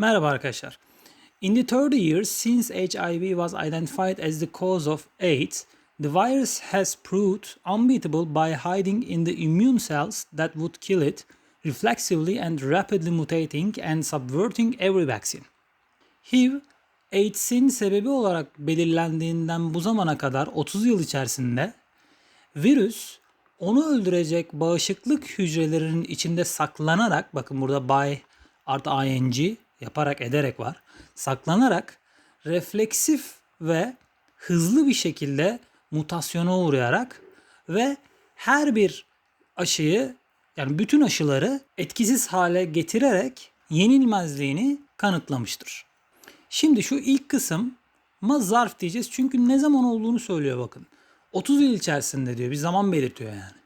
Merhaba arkadaşlar. In the 30 years since HIV was identified as the cause of AIDS, the virus has proved unbeatable by hiding in the immune cells that would kill it, reflexively and rapidly mutating and subverting every vaccine. HIV, AIDS'in sebebi olarak belirlendiğinden bu zamana kadar 30 yıl içerisinde virüs onu öldürecek bağışıklık hücrelerinin içinde saklanarak bakın burada by artı ing yaparak ederek var. Saklanarak refleksif ve hızlı bir şekilde mutasyona uğrayarak ve her bir aşıyı yani bütün aşıları etkisiz hale getirerek yenilmezliğini kanıtlamıştır. Şimdi şu ilk kısım ma zarf diyeceğiz çünkü ne zaman olduğunu söylüyor bakın. 30 yıl içerisinde diyor bir zaman belirtiyor yani.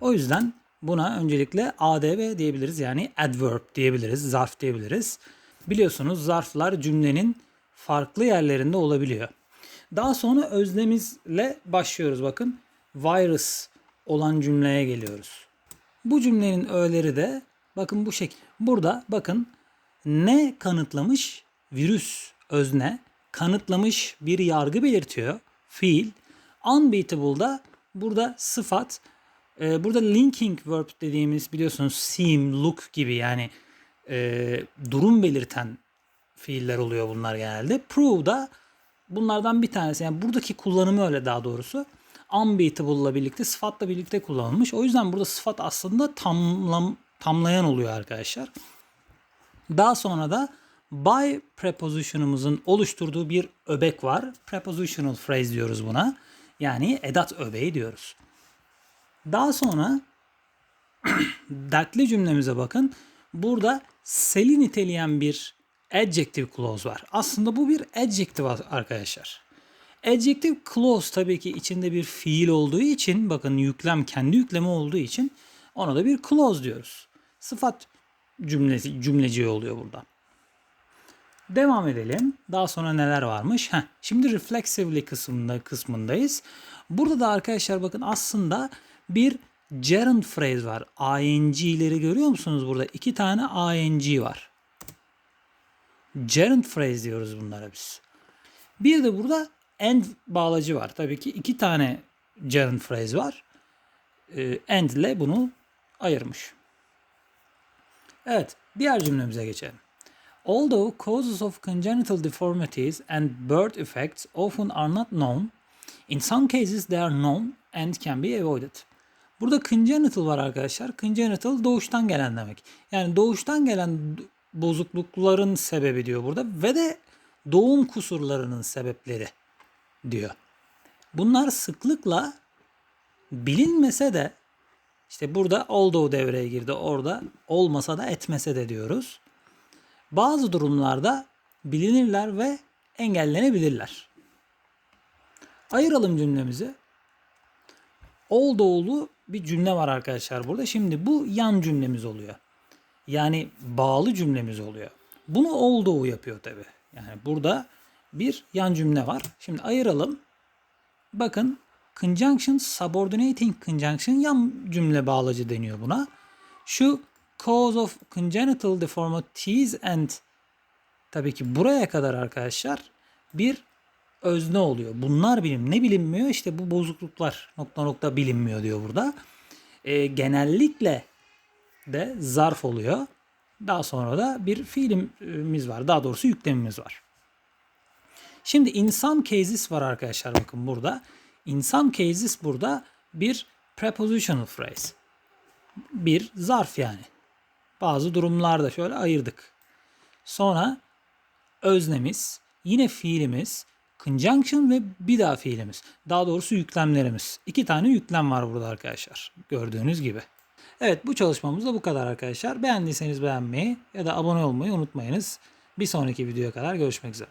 O yüzden buna öncelikle ADV diyebiliriz yani adverb diyebiliriz, zarf diyebiliriz. Biliyorsunuz zarflar cümlenin farklı yerlerinde olabiliyor. Daha sonra özlemizle başlıyoruz bakın. Virus olan cümleye geliyoruz. Bu cümlenin öğeleri de bakın bu şekil. Burada bakın ne kanıtlamış? Virüs özne kanıtlamış bir yargı belirtiyor. Fiil. Unbeatable'da burada sıfat. Ee, burada linking verb dediğimiz biliyorsunuz seem, look gibi yani e, durum belirten fiiller oluyor bunlar genelde. Prove da bunlardan bir tanesi. Yani buradaki kullanımı öyle daha doğrusu. Unbeatable'la birlikte sıfatla birlikte kullanılmış. O yüzden burada sıfat aslında tamlam, tamlayan oluyor arkadaşlar. Daha sonra da by preposition'umuzun oluşturduğu bir öbek var. Prepositional phrase diyoruz buna. Yani edat öbeği diyoruz. Daha sonra dertli cümlemize bakın. Burada seli niteleyen bir adjective clause var. Aslında bu bir adjective arkadaşlar. Adjective clause tabii ki içinde bir fiil olduğu için bakın yüklem kendi yüklemi olduğu için ona da bir clause diyoruz. Sıfat cümlesi cümleci oluyor burada. Devam edelim. Daha sonra neler varmış? Heh, şimdi reflexively kısmında kısmındayız. Burada da arkadaşlar bakın aslında bir gerund phrase var. ING'leri görüyor musunuz burada? İki tane ING var. Gerund phrase diyoruz bunlara biz. Bir de burada and bağlacı var. Tabii ki iki tane gerund phrase var. Ee, and ile bunu ayırmış. Evet, diğer cümlemize geçelim. Although causes of congenital deformities and birth effects often are not known, in some cases they are known and can be avoided. Burada congenital var arkadaşlar. Congenital doğuştan gelen demek. Yani doğuştan gelen bozuklukların sebebi diyor burada ve de doğum kusurlarının sebepleri diyor. Bunlar sıklıkla bilinmese de işte burada although devreye girdi orada olmasa da etmese de diyoruz. Bazı durumlarda bilinirler ve engellenebilirler. Ayıralım cümlemizi. Oldough'lu bir cümle var arkadaşlar burada. Şimdi bu yan cümlemiz oluyor. Yani bağlı cümlemiz oluyor. Bunu although yapıyor tabi. Yani burada bir yan cümle var. Şimdi ayıralım. Bakın conjunction subordinating conjunction yan cümle bağlacı deniyor buna. Şu cause of congenital deformities and tabii ki buraya kadar arkadaşlar bir özne oluyor. Bunlar bilim ne bilinmiyor? İşte bu bozukluklar nokta nokta bilinmiyor diyor burada. E, genellikle de zarf oluyor. Daha sonra da bir fiilimiz var. Daha doğrusu yüklemimiz var. Şimdi in some cases var arkadaşlar bakın burada. In some cases burada bir prepositional phrase. Bir zarf yani. Bazı durumlarda şöyle ayırdık. Sonra öznemiz, yine fiilimiz, conjunction ve bir daha fiilimiz. Daha doğrusu yüklemlerimiz. İki tane yüklem var burada arkadaşlar. Gördüğünüz gibi. Evet bu çalışmamız da bu kadar arkadaşlar. Beğendiyseniz beğenmeyi ya da abone olmayı unutmayınız. Bir sonraki videoya kadar görüşmek üzere.